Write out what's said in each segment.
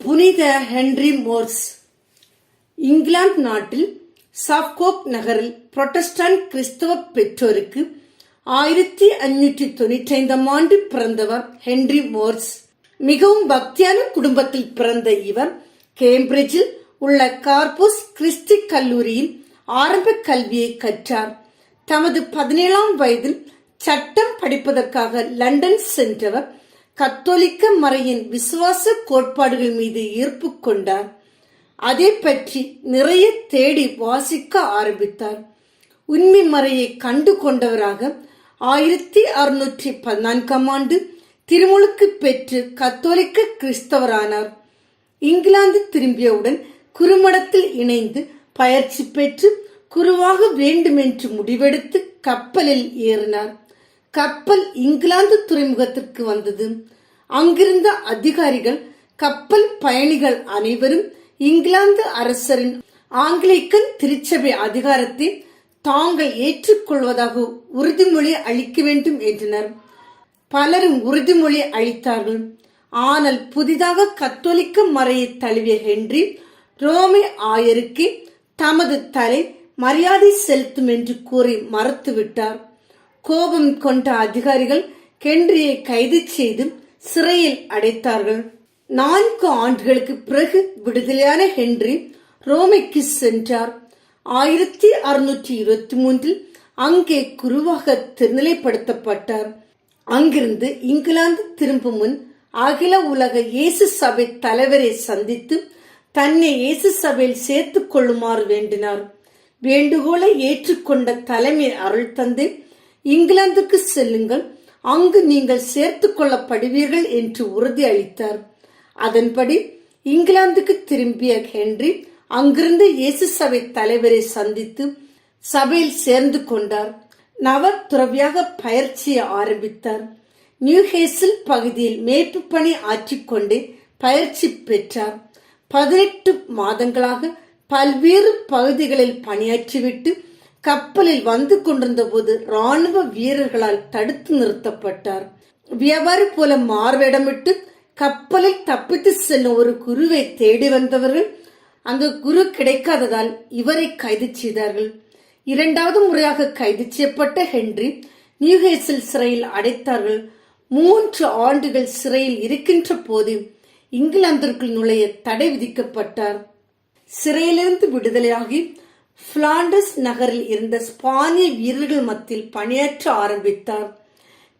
புனித Henry Morse. England நாட்டில் சாப்கோப் நகரில் புரொட்டஸ்டாண்ட் கிறிஸ்தவ பெற்றோருக்கு ஆயிரத்தி அஞ்சூற்றி தொண்ணூற்றி ஐந்தாம் ஆண்டு பிறந்தவர் ஹென்றி மோர்ஸ். மிகவும் பக்தியான குடும்பத்தில் பிறந்த இவர் கேம்பிரிட்ஜில் உள்ள கார்பூஸ் கிறிஸ்டி கல்லூரியில் ஆரம்ப கல்வியை கற்றார். தமது பதினேழாம் வயதில் சட்டம் படிப்பதற்காக லண்டன் சென்றவர் கத்தோலிக்க மறையின் விசுவாச கோட்பாடுகள் மீது ஈர்ப்பு கொண்டார். அதை பற்றி நிறைய தேடி வாசிக்க ஆரம்பித்தார். உண்மை மறையை கண்டு கொண்டவராக ஆயிரத்தி அறுநூற்றி பதினான்காம் ஆண்டு திருமுழுக்கு பெற்று கத்தோலிக்க கிறிஸ்தவரானார். இங்கிலாந்து திரும்பியவுடன் குறுமடத்தில் இணைந்து பயிற்சி பெற்று குருவாக வேண்டுமென்று முடிவெடுத்து கப்பலில் ஏறினார். கப்பல் இங்கிலாந்து துறைமுகத்திற்கு வந்தது. அங்கிருந்த அதிகாரிகள் கப்பல் பயணிகள் அனைவரும் இங்கிலாந்து அரசரின் ஆங்கிலிக்கன் திருச்சபை அதிகாரத்தை தாங்கள் ஏற்றுக்கொள்வதாக உறுதிமொழி அளிக்க வேண்டும் என்றனர். பலரும் உறுதிமொழி அளித்தார்கள். ஆனால் புதிதாக கத்தோலிக்க மறையை தழுவிய ஹென்றி ரோமே ஆயருக்கு தமது தலை மரியாதை செலுத்தும் என்று கூறி மறுத்துவிட்டார். கோபம் கொண்ட அதிகாரிகள் ஹென்ரியை கைது செய்து சிறையில் அடைத்தார்கள். நான்கு ஆண்டுகளுக்கு பிறகு விடுதலையான ஹென்றி ரோமைக்கு சென்றார். ஆயிரத்தி அறுநூற்றி இருபத்தி மூன்றில் அங்கே குருவாக திருநிலைப்படுத்தப்பட்டார். அங்கிருந்து இங்கிலாந்து திரும்பும் முன் அகில உலக இயேசு சபை தலைவரை சந்தித்து தன்னை இயேசு சபையில் சேர்த்துக் கொள்ளுமாறு வேண்டினார். வேண்டுகோளை ஏற்றுக்கொண்ட தலைமை அருள் தந்தை இங்கிலாந்துக்கு செல்லுங்கள் அங்கு நீங்கள் சேர்த்துக் கொள்ளப்படுவீர்கள் என்று உறுதி அளித்தார். அதன்படி இங்கிலாந்துக்கு திரும்பிய ஹென்றி அங்கிருந்து இயேசு சபை தலைவரை சந்தித்து சபையில் சேர்ந்து கொண்டார். நவ துறவியாக பயிற்சியை ஆரம்பித்தார். நியூஹேசில் பகுதியில் மேய்ப்பு பணி ஆற்றிக்கொண்டு பயிற்சி பெற்றார். பதினெட்டு மாதங்களாக பல்வேறு பகுதிகளில் பணியாற்றிவிட்டு கப்பலில் வந்து கொண்டிருந்த போது ராணுவ வீரர்களால் தடுத்து நிறுத்தப்பட்டார். வியாபாரி போல மார்வேடமிட்டு கப்பலில் தப்பித்து செல்லும் ஒரு குருவை தேடி வந்தவர்கள் அங்கு குரு கிடைக்காததால் இவரை கைது செய்தார்கள். இரண்டாவது முறையாக கைது செய்யப்பட்ட ஹென்றி நியூஹேசில் சிறையில் அடைத்தார்கள். மூன்று ஆண்டுகள் சிறையில் இருக்கின்ற போது இங்கிலாந்திற்குள் நுழைய தடை விதிக்கப்பட்டார். சிறையிலிருந்து விடுதலையாகி பிளாண்டஸ் நகரில் இருந்த ஸ்பானிய வீரர்கள் மத்தியில் பணியாற்ற ஆரம்பித்தார்.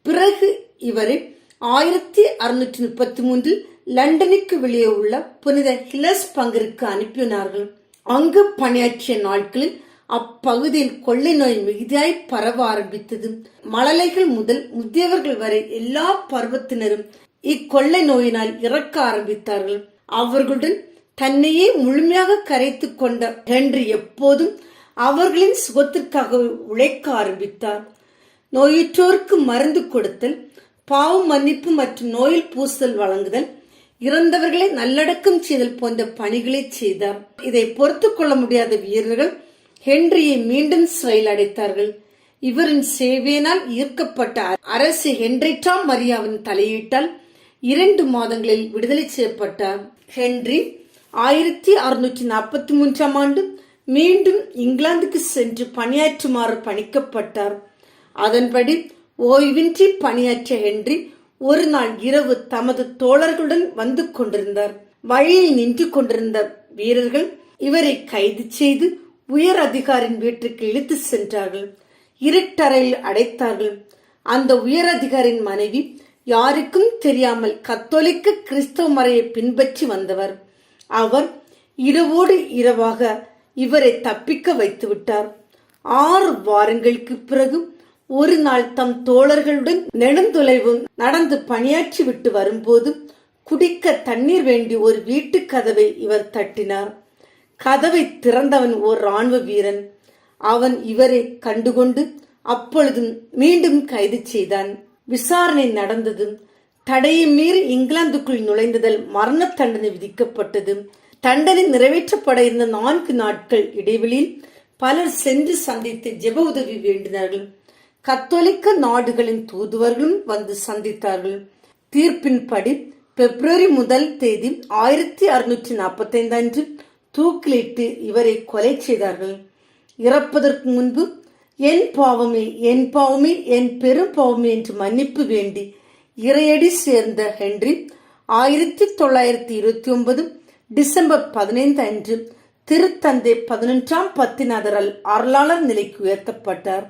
பிறகு இவரை ஆயிரத்தி அறுநூற்றி முப்பத்தி மூன்றில் லண்டனுக்கு வெளியே உள்ள புனித ஹிலஸ் பங்கிற்கு அனுப்பினார்கள். அங்கு பணியாற்றிய நாட்களில் அப்பகுதியில் கொள்ளை நோய் மிகுதியாய் பரவ ஆரம்பித்தது. மழலைகள் முதல் முதியவர்கள் வரை எல்லா பருவத்தினரும் இக்கொள்ளை நோயினால் இறக்க ஆரம்பித்தார்கள். அவர்களுடன் தன்னையே முழுமையாக கரைத்து கொண்ட ஹென்றி எப்போதும் அவர்களின் சுகத்திற்காக உழைக்க ஆரம்பித்தார். நோயுற்றோருக்கு மருந்து கொடுத்தல் பாவ மன்னிப்பு மற்றும் நோயில் பூசல் வழங்குதல் இறந்தவர்களை நல்லடக்கம் செய்தல் போன்ற பணிகளை செய்தார். இதை பொறுத்து கொள்ள முடியாத வீரர்கள் ஹென்ரியை மீண்டும் சிறையில் அடைத்தார்கள். இவரின் சேவையினால் ஈர்க்கப்பட்ட அரசு ஹென்ரிட்டாம் மரியாவின் தலையீட்டால் இரண்டு மாதங்களில் விடுதலை செய்யப்பட்டார் ஹென்றி ஆயிரத்தி அறுநூற்றி நாற்பத்தி மூன்றாம் ஆண்டு மீண்டும் இங்கிலாந்துக்கு சென்று பணியாற்றுமாறு பணிக்கப்பட்டார். அதன்படி ஓய்வின்றி பணியாற்றிய ஹென்றி ஒரு நாள் இரவு தமது தோழர்களுடன் வந்து கொண்டிருந்தார். வழியில் நின்று கொண்டிருந்த வீரர்கள் இவரை கைது செய்து உயர் அதிகாரின் வீட்டுக்கு இழுத்து சென்றார்கள். இருட்டறையில் அடைத்தார்கள். அந்த உயர் அதிகாரின் மனைவி யாருக்கும் தெரியாமல் கத்தோலிக்க கிறிஸ்தவ மறையை பின்பற்றி வந்தவர். அவர் இரவோடு இரவாக இவரை தப்பிக்க வைத்து விட்டார் ஆறு வாரங்களுக்கு பிறகு ஒரு நாள் தம் தோழர்களுடன் நெடுந்துளைவும் நடந்து பணியாற்றி விட்டு வரும்போது குடிக்க தண்ணீர் வேண்டி ஒரு வீட்டு கதவை இவர் தட்டினார். கதவை திறந்தவன் ஓர் ராணுவ வீரன். அவன் இவரை கண்டுகொண்டு அப்பொழுதும் மீண்டும் கைது செய்தான். விசாரணை நடந்தது. தடையை மீறி இங்கிலாந்துக்குள் நுழைந்ததில் மரண தண்டனை விதிக்கப்பட்டது. தண்டனை நிறைவேற்றப்பட இருந்த நான்கு நாட்கள் இடைவெளியில் பலர் சென்று சந்தித்து ஜெப உதவி வேண்டினார்கள். கத்தோலிக்க நாடுகளின் தூதுவர்களும் வந்து சந்தித்தார்கள். தீர்ப்பின்படி பிப்ரவரி முதல் தேதி ஆயிரத்தி அறுநூற்றி நாற்பத்தைந்து அன்று தூக்கிலிட்டு இவரை கொலை செய்தார்கள். இறப்பதற்கு முன்பு என் பாவமே என் பாவமே என் பெரும் பாவமே என்று மன்னிப்பு வேண்டி இறையடி சேர்ந்த ஹென்றி ஆயிரத்தி தொள்ளாயிரத்தி இருபத்தி ஒன்பது டிசம்பர் பதினைந்து அன்று திருத்தந்தை பதினொன்றாம் பத்திநாதரால் அருளாளர் நிலைக்கு உயர்த்தப்பட்டார்.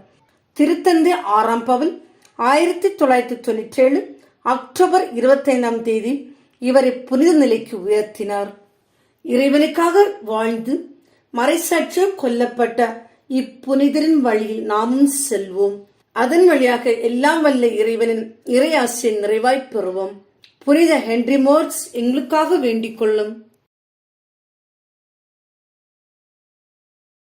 திருத்தந்தை ஆறாம் பவல் ஆயிரத்தி தொள்ளாயிரத்தி தொண்ணூற்றி ஏழு அக்டோபர் இருபத்தைந்தாம் தேதி இவரை புனித நிலைக்கு உயர்த்தினார். இறைவனுக்காக வாழ்ந்து மறைசாட்சியம் கொல்லப்பட்ட இப்புனிதரின் வழியில் நாமும் செல்வோம். அதன் வழியாக எல்லாம் வல்ல இறைவனின் இறை ஆசிரியை நிறைவாய்ப் பெறுவோம். புனித ஹென்றி மோர்ஸ் எங்களுக்காக வேண்டிக் கொள்ளும்.